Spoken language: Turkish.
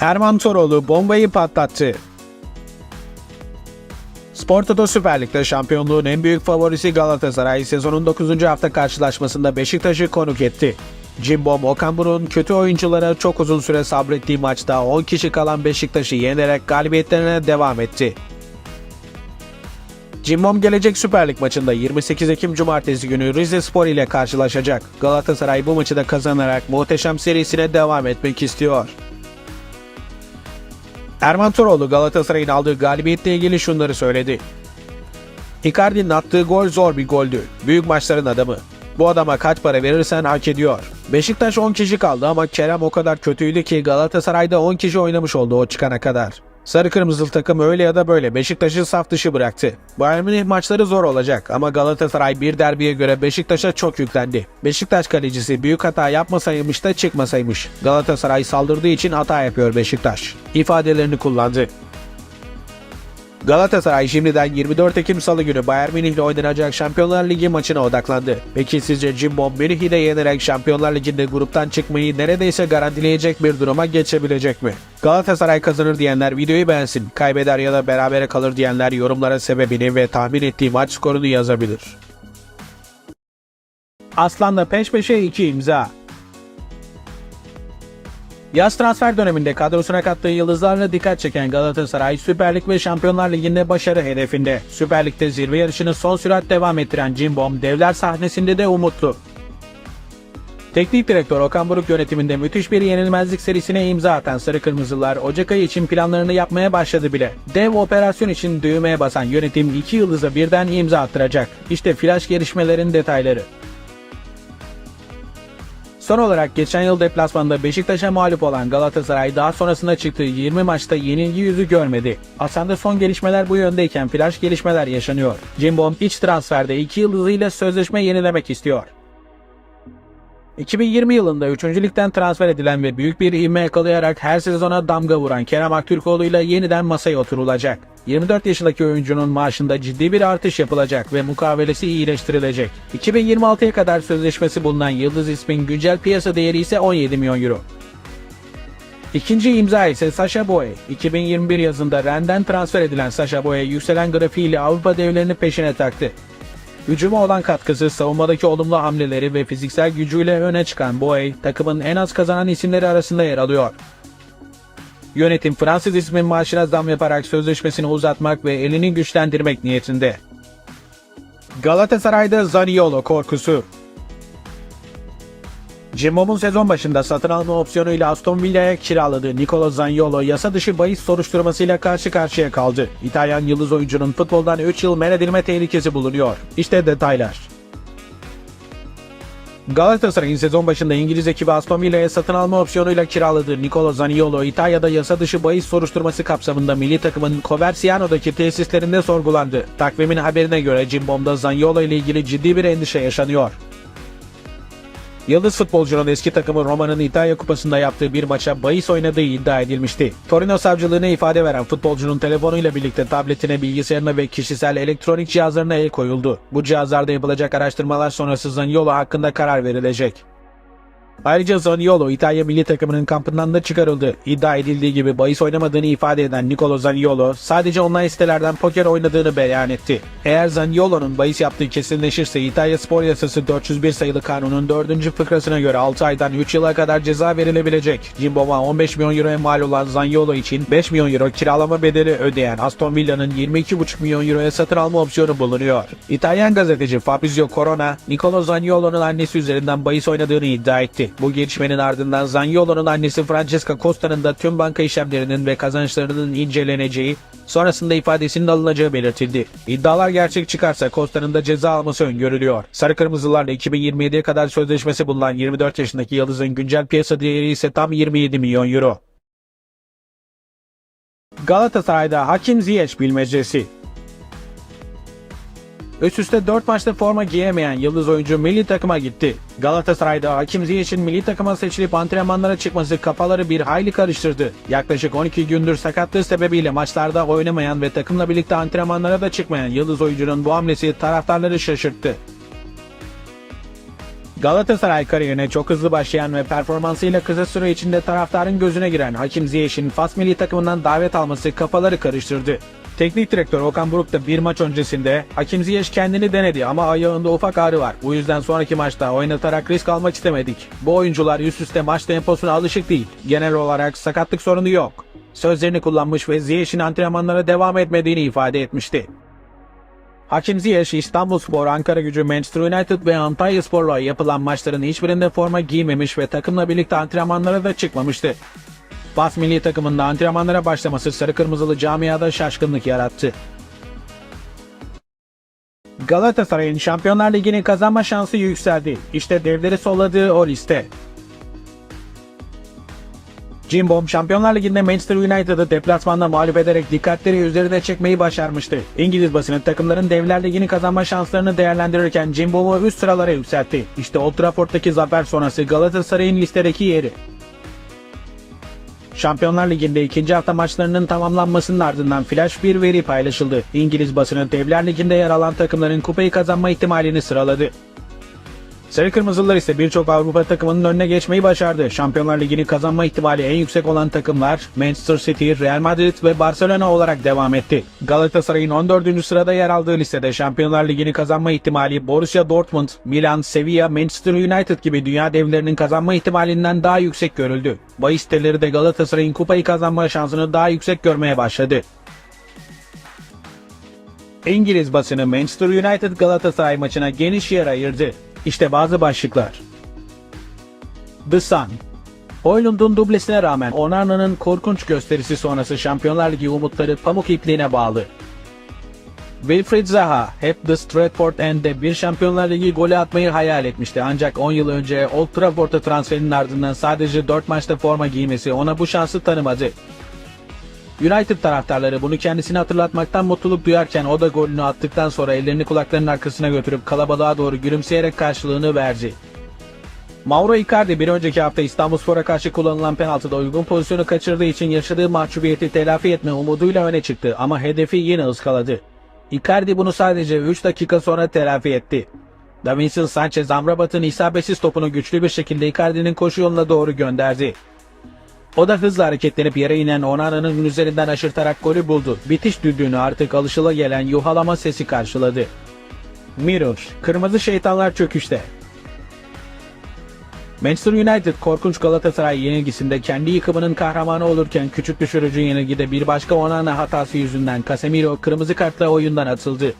Erman Toroğlu bombayı patlattı. Spor Toto Süper Lig'de şampiyonluğun en büyük favorisi Galatasaray sezonun 9. hafta karşılaşmasında Beşiktaş'ı konuk etti. Cimbom Okan Buruk'un kötü oyunculara çok uzun süre sabrettiği maçta 10 kişi kalan Beşiktaş'ı yenerek galibiyetlerine devam etti. Cimbom gelecek Süper Lig maçında 28 Ekim Cumartesi günü Rize Spor ile karşılaşacak. Galatasaray bu maçı da kazanarak muhteşem serisine devam etmek istiyor. Erman Toroğlu Galatasaray'ın aldığı galibiyetle ilgili şunları söyledi. Icardi'nin attığı gol zor bir goldü. Büyük maçların adamı. Bu adama kaç para verirsen hak ediyor. Beşiktaş 10 kişi kaldı ama Kerem o kadar kötüydü ki Galatasaray'da 10 kişi oynamış oldu o çıkana kadar. Sarı kırmızılı takım öyle ya da böyle Beşiktaş'ı saf dışı bıraktı. Bayern Münih maçları zor olacak ama Galatasaray bir derbiye göre Beşiktaş'a çok yüklendi. Beşiktaş kalecisi büyük hata yapmasaymış da çıkmasaymış. Galatasaray saldırdığı için hata yapıyor Beşiktaş. ifadelerini kullandı. Galatasaray şimdiden 24 Ekim Salı günü Bayern Münih ile oynanacak Şampiyonlar Ligi maçına odaklandı. Peki sizce Cimbom Münih'i de yenerek Şampiyonlar Ligi'nde gruptan çıkmayı neredeyse garantileyecek bir duruma geçebilecek mi? Galatasaray kazanır diyenler videoyu beğensin, kaybeder ya da berabere kalır diyenler yorumlara sebebini ve tahmin ettiği maç skorunu yazabilir. Aslan'la peş peşe iki imza. Yaz transfer döneminde kadrosuna kattığı yıldızlarla dikkat çeken Galatasaray, Süper Lig ve Şampiyonlar Ligi'nde başarı hedefinde. Süper Lig'de zirve yarışını son sürat devam ettiren Cimbom, devler sahnesinde de umutlu. Teknik direktör Okan Buruk yönetiminde müthiş bir yenilmezlik serisine imza atan Sarı Kırmızılar Ocak ayı için planlarını yapmaya başladı bile. Dev operasyon için düğmeye basan yönetim iki yıldıza birden imza attıracak. İşte flash gelişmelerin detayları. Son olarak geçen yıl deplasmanda Beşiktaş'a mağlup olan Galatasaray daha sonrasında çıktığı 20 maçta yenilgi yüzü görmedi. Aslında son gelişmeler bu yöndeyken flash gelişmeler yaşanıyor. Cimbom iç transferde 2 yıldızıyla sözleşme yenilemek istiyor. 2020 yılında 3. ligden transfer edilen ve büyük bir ivme yakalayarak her sezona damga vuran Kerem Aktürkoğlu ile yeniden masaya oturulacak. 24 yaşındaki oyuncunun maaşında ciddi bir artış yapılacak ve mukavelesi iyileştirilecek. 2026'ya kadar sözleşmesi bulunan Yıldız ismin güncel piyasa değeri ise 17 milyon euro. İkinci imza ise Sasha Boye. 2021 yazında Rennes'den transfer edilen Sasha Boye yükselen grafiğiyle Avrupa devlerini peşine taktı. Hücuma olan katkısı, savunmadaki olumlu hamleleri ve fiziksel gücüyle öne çıkan Boey, takımın en az kazanan isimleri arasında yer alıyor. Yönetim Fransız ismin maaşına zam yaparak sözleşmesini uzatmak ve elini güçlendirmek niyetinde. Galatasaray'da Zaniolo korkusu. Cimbom'un sezon başında satın alma opsiyonuyla Aston Villa'ya kiraladığı Nicolo Zaniolo yasa dışı bahis soruşturmasıyla karşı karşıya kaldı. İtalyan yıldız oyuncunun futboldan 3 yıl men edilme tehlikesi bulunuyor. İşte detaylar. Galatasaray'ın sezon başında İngiliz ekibi Aston Villa'ya satın alma opsiyonuyla kiraladığı Nicolo Zaniolo, İtalya'da yasa dışı bahis soruşturması kapsamında milli takımın Coverciano'daki tesislerinde sorgulandı. Takvimin haberine göre Cimbom'da Zaniolo ile ilgili ciddi bir endişe yaşanıyor. Yıldız futbolcunun eski takımı Roma'nın İtalya Kupası'nda yaptığı bir maça bahis oynadığı iddia edilmişti. Torino savcılığına ifade veren futbolcunun telefonuyla birlikte tabletine, bilgisayarına ve kişisel elektronik cihazlarına el koyuldu. Bu cihazlarda yapılacak araştırmalar sonrası Zaniolo hakkında karar verilecek. Ayrıca Zaniolo İtalya milli takımının kampından da çıkarıldı. İddia edildiği gibi bahis oynamadığını ifade eden Nicolo Zaniolo sadece online sitelerden poker oynadığını beyan etti. Eğer Zaniolo'nun bahis yaptığı kesinleşirse İtalya Spor Yasası 401 sayılı kanunun 4. fıkrasına göre 6 aydan 3 yıla kadar ceza verilebilecek. Cimbom'a 15 milyon euroya mal olan Zaniolo için 5 milyon euro kiralama bedeli ödeyen Aston Villa'nın 22,5 milyon euroya satın alma opsiyonu bulunuyor. İtalyan gazeteci Fabrizio Corona, Nicolo Zaniolo'nun annesi üzerinden bahis oynadığını iddia etti. Bu gelişmenin ardından Zaniolo'nun annesi Francesca Costa'nın da tüm banka işlemlerinin ve kazançlarının inceleneceği, sonrasında ifadesinin alınacağı belirtildi. İddialar gerçek çıkarsa Costa'nın da ceza alması öngörülüyor. Sarı Kırmızılarla 2027'ye kadar sözleşmesi bulunan 24 yaşındaki Yıldız'ın güncel piyasa değeri ise tam 27 milyon euro. Galatasaray'da Hakim Ziyech bilmecesi Üst üste 4 maçta forma giyemeyen yıldız oyuncu milli takıma gitti. Galatasaray'da Hakim Ziyech'in milli takıma seçilip antrenmanlara çıkması kafaları bir hayli karıştırdı. Yaklaşık 12 gündür sakatlığı sebebiyle maçlarda oynamayan ve takımla birlikte antrenmanlara da çıkmayan yıldız oyuncunun bu hamlesi taraftarları şaşırttı. Galatasaray kariyerine çok hızlı başlayan ve performansıyla kısa süre içinde taraftarın gözüne giren Hakim Ziyech'in Fas milli takımından davet alması kafaları karıştırdı. Teknik direktör Okan Buruk da bir maç öncesinde Hakim Ziyech kendini denedi ama ayağında ufak ağrı var. Bu yüzden sonraki maçta oynatarak risk almak istemedik. Bu oyuncular üst üste maç temposuna alışık değil. Genel olarak sakatlık sorunu yok. Sözlerini kullanmış ve Ziyech'in antrenmanlara devam etmediğini ifade etmişti. Hakim Ziyech, İstanbulspor, Ankara Gücü, Manchester United ve Antalya Spor'la yapılan maçların hiçbirinde forma giymemiş ve takımla birlikte antrenmanlara da çıkmamıştı. Fas milli takımında antrenmanlara başlaması sarı kırmızılı camiada şaşkınlık yarattı. Galatasaray'ın Şampiyonlar Ligi'ni kazanma şansı yükseldi. İşte devleri solladığı o liste. Cimbom Şampiyonlar Ligi'nde Manchester United'ı deplasmanda mağlup ederek dikkatleri üzerine çekmeyi başarmıştı. İngiliz basını takımların Devler Ligi'ni kazanma şanslarını değerlendirirken Cimbom'u üst sıralara yükseltti. İşte Old Trafford'daki zafer sonrası Galatasaray'ın listedeki yeri. Şampiyonlar Ligi'nde ikinci hafta maçlarının tamamlanmasının ardından flash bir veri paylaşıldı. İngiliz basını Devler Ligi'nde yer alan takımların kupayı kazanma ihtimalini sıraladı. Sarı Kırmızılar ise birçok Avrupa takımının önüne geçmeyi başardı. Şampiyonlar Ligi'ni kazanma ihtimali en yüksek olan takımlar Manchester City, Real Madrid ve Barcelona olarak devam etti. Galatasaray'ın 14. sırada yer aldığı listede Şampiyonlar Ligi'ni kazanma ihtimali Borussia Dortmund, Milan, Sevilla, Manchester United gibi dünya devlerinin kazanma ihtimalinden daha yüksek görüldü. Bahis siteleri de Galatasaray'ın kupayı kazanma şansını daha yüksek görmeye başladı. İngiliz basını Manchester United Galatasaray maçına geniş yer ayırdı. İşte bazı başlıklar. The Sun Hoylund'un dublesine rağmen Onana'nın korkunç gösterisi sonrası Şampiyonlar Ligi umutları pamuk ipliğine bağlı. Wilfried Zaha hep The Stratford End'de bir Şampiyonlar Ligi golü atmayı hayal etmişti ancak 10 yıl önce Old Trafford'a transferinin ardından sadece 4 maçta forma giymesi ona bu şansı tanımadı. United taraftarları bunu kendisine hatırlatmaktan mutluluk duyarken o da golünü attıktan sonra ellerini kulaklarının arkasına götürüp kalabalığa doğru gülümseyerek karşılığını verdi. Mauro Icardi bir önceki hafta İstanbulspor'a karşı kullanılan penaltıda uygun pozisyonu kaçırdığı için yaşadığı mahcubiyeti telafi etme umuduyla öne çıktı ama hedefi yine ıskaladı. Icardi bunu sadece 3 dakika sonra telafi etti. Davinson Sanchez Amrabat'ın isabetsiz topunu güçlü bir şekilde Icardi'nin koşu yoluna doğru gönderdi. O da hızla hareketlenip yere inen Onana'nın üzerinden aşırtarak golü buldu. Bitiş düdüğünü artık alışıla yuhalama sesi karşıladı. Mirror, kırmızı şeytanlar çöküşte. Manchester United korkunç Galatasaray yenilgisinde kendi yıkımının kahramanı olurken küçük düşürücü yenilgide bir başka Onana hatası yüzünden Casemiro kırmızı kartla oyundan atıldı.